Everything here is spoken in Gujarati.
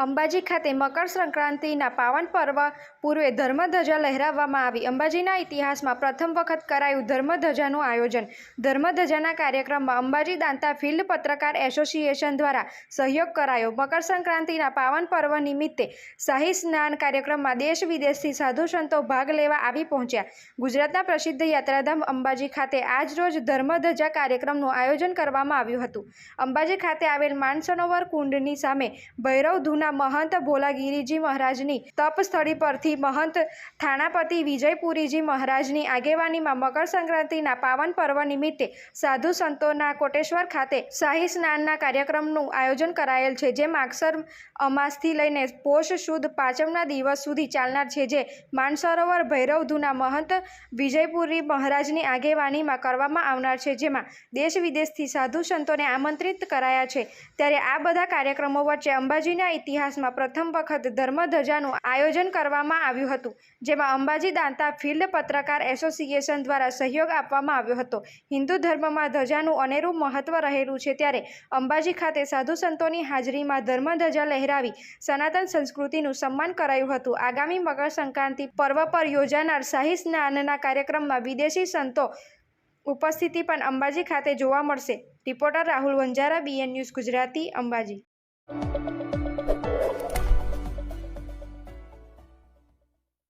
અંબાજી ખાતે મકર સંક્રાંતિના પાવન પર્વ પૂર્વે ધર્મધજા લહેરાવવામાં આવી. અંબાજીના ઇતિહાસમાં પ્રથમ વખત કરાયું ધર્મધજાનું આયોજન. ધર્મધજાના કાર્યક્રમમાં અંબાજી દાંતા ફિલ્ડ પત્રકાર એસોસિએશન દ્વારા સહયોગ કરાયો. મકર સંક્રાંતિના પાવન પર્વ નિમિત્તે શાહી સ્નાન કાર્યક્રમમાં દેશ વિદેશથી સાધુ સંતો ભાગ લેવા આવી પહોંચ્યા. ગુજરાતના પ્રસિદ્ધ યાત્રાધામ અંબાજી ખાતે આજરોજ ધર્મધજા કાર્યક્રમનું આયોજન કરવામાં આવ્યું હતું. અંબાજી ખાતે આવેલ માનસરોવર કુંડની સામે ભૈરવ ધૂના મહંત ભોલાગીરીજી મહારાજની તપસ્થળી પરથી મહંત થાણાપતિ વિજયપુરીજી મહારાજની આગેવાનીમાં મકર સંક્રાંતિના પાવન પર્વ નિમિત્તે સાધુ સંતોના કોટેશ્વર ખાતે શાહી સ્નાનના કાર્યક્રમનું આયોજન કરાયેલ છે જે માગસર અમાસથી લઈને પોષ શુદ્ધ પાંચમના દિવસ સુધી ચાલનાર છે, જે માનસરોવર ભૈરવધુના મહંત વિજયપુરી મહારાજની આગેવાનીમાં કરવામાં આવનાર છે, જેમાં દેશ વિદેશથી સાધુ સંતોને આમંત્રિત કરાયા છે. ત્યારે આ બધા કાર્યક્રમો વચ્ચે અંબાજીના ઇતિહાસમાં પ્રથમ વખત ધર્મધ્વજાનું આયોજન કરવામાં આવ્યું હતું, જેમાં અંબાજી દાંતા ફિલ્ડ પત્રકાર એસોસિએશન દ્વારા સહયોગ આપવામાં આવ્યો હતો. હિન્દુ ધર્મમાં ધ્વજાનું અનેરું મહત્વ રહેલું છે ત્યારે અંબાજી ખાતે સાધુ સંતોની હાજરીમાં ધર્મધ્વજા લહેરાવી સનાતન સંસ્કૃતિનું સન્માન કરાયું હતું. આગામી મકર સંક્રાંતિ પર્વ પર યોજાનાર શાહી સ્નાનના કાર્યક્રમમાં વિદેશી સંતો ઉપસ્થિતિ પણ અંબાજી ખાતે જોવા મળશે. Reporter Rahul Vanjara BN news Gujarati, Ambaji.